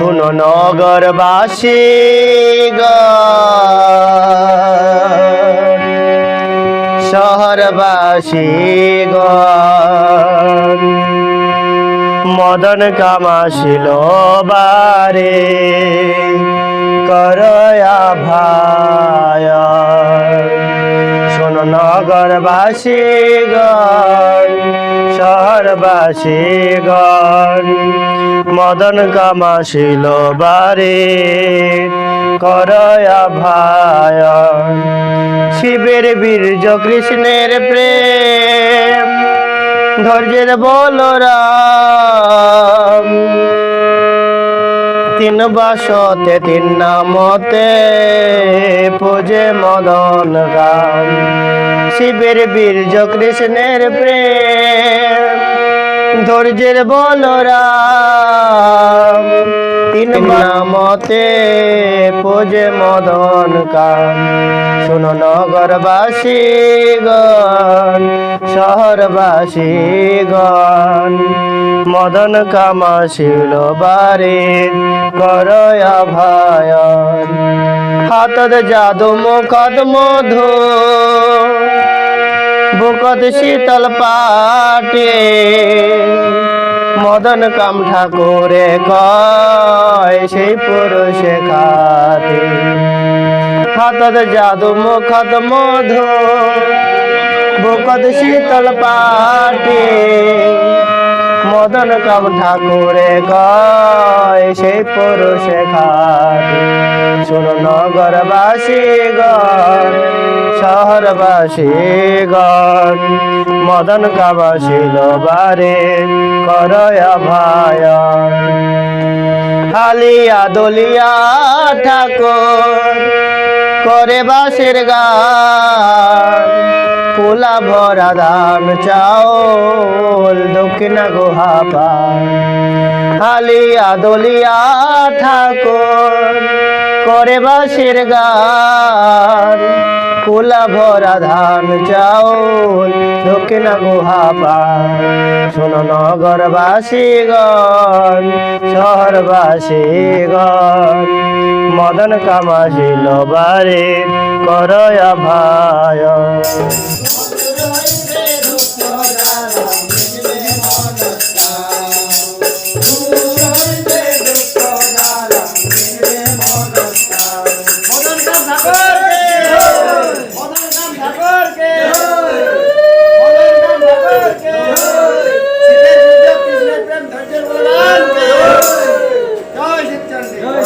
শুনো নগরবাসী শহরবাসী মদন কামাশিল বারে। নগরবাসী গণ শহরবাসী গণ মদন কামাশিল বারে করয়া ভায় শিবের বীর্য কৃষ্ণের প্রেম, ধৈর্যের বলরাম। তিন বাসতে তিন নামতে পুজে মদন রাম শিবের বীর্য কৃষ্ণের প্রেম ধৈর্যের বলরাম তিন নামতে পূজে মদন কাম শুনো নগরবাসী গণ, শহরবাসী গণ। মদন কামাশিল বারে করয়া ভায়ন হাতত জাদু মুখত মধু, বুকত শীতল পাটে। মদন কাম ঠাকুরে কয়, সেই পুরুষে খাতে হাতত জাদু মুখত মধু, বুকত শীতল পাটে। মদন কাম ঠাকুরে কয়, সেই পুরুষে খাতে শুনো নগরবাসী গণ, শহরবাসী গণ। মদন কাবাসিল বারে করয়া ভায়। হালিয়া দলিয়া ঠাকুর করে বাসের গান পোলা ভরা ধান চাউল দক্ষিণা গুহা পান হালিয়া দলিয়া ঠাকুর করে বাসের গান। কুলা ভরা ধান চাউল দক্ষিণা গুহা পান। শোনো নগরবাসী গণ, শহরবাসী গণ। মদন কামাশিল বারে করয়া ভায়